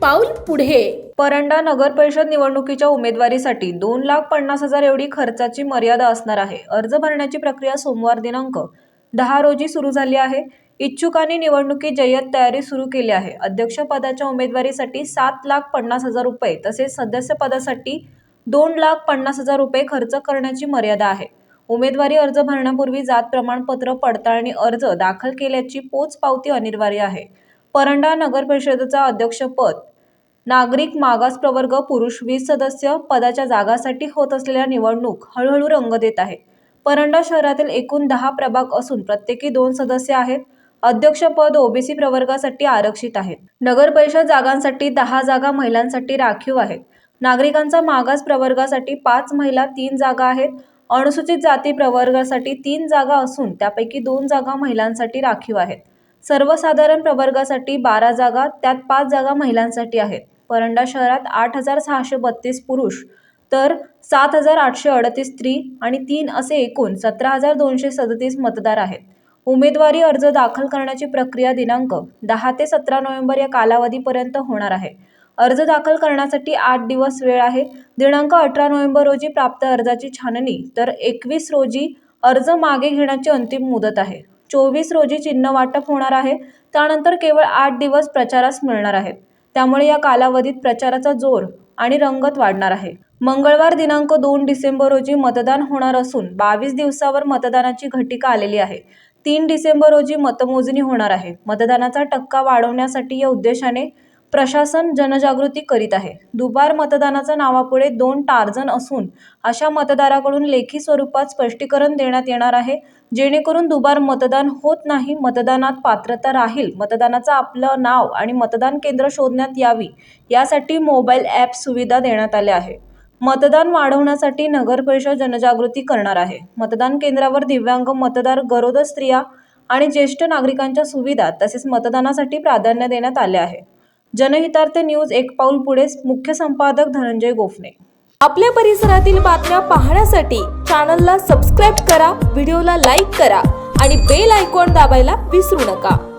पाऊल पुढे. परंडा नगर परिषद निवडणुकीच्या उमेदवारीसाठी दोन लाख पन्नास हजार एवढी खर्चाची मर्यादा असणार आहे. अर्ज भरण्याची प्रक्रिया सोमवार दिनांक दहा रोजी सुरू झाली आहे. इच्छुकांनी निवडणुकीत जय्यत तयारी सुरू केली आहे. अध्यक्षपदाच्या उमेदवारीसाठी सात लाख पन्नास हजार रुपये तसेच सदस्यपदासाठी दोन लाख पन्नास हजार रुपये खर्च करण्याची मर्यादा आहे. उमेदवारी अर्ज भरण्यापूर्वी जात प्रमाणपत्र पडताळणी अर्ज दाखल केल्याची पोचपावती अनिवार्य आहे. परंडा नगर परिषदेचा अध्यक्षपद. नागरिक मागास प्रवर्ग पुरुष वीस सदस्य पदाच्या जागासाठी होत असलेल्या निवडणूक हळूहळू रंग देत आहे. परंडा शहरातील एकूण दहा प्रभाग असून प्रत्येकी दोन सदस्य आहेत. अध्यक्षपद ओबीसी प्रवर्गासाठी आरक्षित आहे. नगर परिषद जागांसाठी दहा जागा महिलांसाठी राखीव आहेत. नागरिकांचा मागास प्रवर्गासाठी पाच महिला तीन जागा आहेत. अनुसूचित जाती प्रवर्गासाठी तीन जागा असून त्यापैकी दोन जागा महिलांसाठी राखीव आहेत. सर्वसाधारण प्रवर्गासाठी बारा जागा त्यात पाच जागा महिलांसाठी आहेत. परंडा शहरात आठ हजार सहाशे बत्तीस पुरुष तर सात हजार आठशे अडतीस स्त्री आणि तीन असे एकूण सतरा हजार दोनशे सदतीस मतदार आहेत. उमेदवारी अर्ज दाखल करण्याची प्रक्रिया दिनांक दहा ते सतरा नोव्हेंबर या कालावधीपर्यंत होणार आहे. अर्ज दाखल करण्यासाठी आठ दिवस वेळ आहे. दिनांक अठरा नोव्हेंबर रोजी प्राप्त अर्जाची छाननी तर एकवीस रोजी अर्ज मागे घेण्याची अंतिम मुदत आहे. चोवीस रोजी चिन्ह वाटप होणार आहे. त्यानंतर केवळ आठ दिवस प्रचारास मिळणार आहेत. त्यामुळे या कालावधीत प्रचाराचा जोर आणि रंगत वाढणार आहे. मंगळवार दिनांक दोन डिसेंबर रोजी मतदान होणार असून बावीस दिवसावर मतदानाची घटिका आलेली आहे. तीन डिसेंबर रोजी मतमोजणी होणार आहे. मतदानाचा टक्का वाढवण्यासाठी या उद्देशाने प्रशासन जनजागृती करीत आहे. दुबार मतदानाच्या नावापुढे दोन टार्जन असून अशा मतदाराकडून लेखी स्वरूपात स्पष्टीकरण देण्यात येणार आहे. जेणेकरून दुबार मतदान होत नाही मतदानात पात्रता राहील मतदानाचं आपलं नाव आणि मतदान केंद्र शोधण्यात यावी यासाठी मोबाईल ॲप सुविधा देण्यात आल्या आहे. मतदान वाढवण्यासाठी नगर परिषद जनजागृती करणार आहे. मतदान केंद्रावर दिव्यांग मतदार गरोदर स्त्रिया आणि ज्येष्ठ नागरिकांच्या सुविधा तसेच मतदानासाठी प्राधान्य देण्यात आले आहे. जनहितार्थ न्यूज एक पाऊल पुढे मुख्य संपादक धनंजय गोफणे. आपल्या परिसरातील बातम्या पाहण्यासाठी चॅनलला सबस्क्राईब करा व्हिडिओला लाईक करा आणि बेल आयकॉन दाबायला विसरू नका.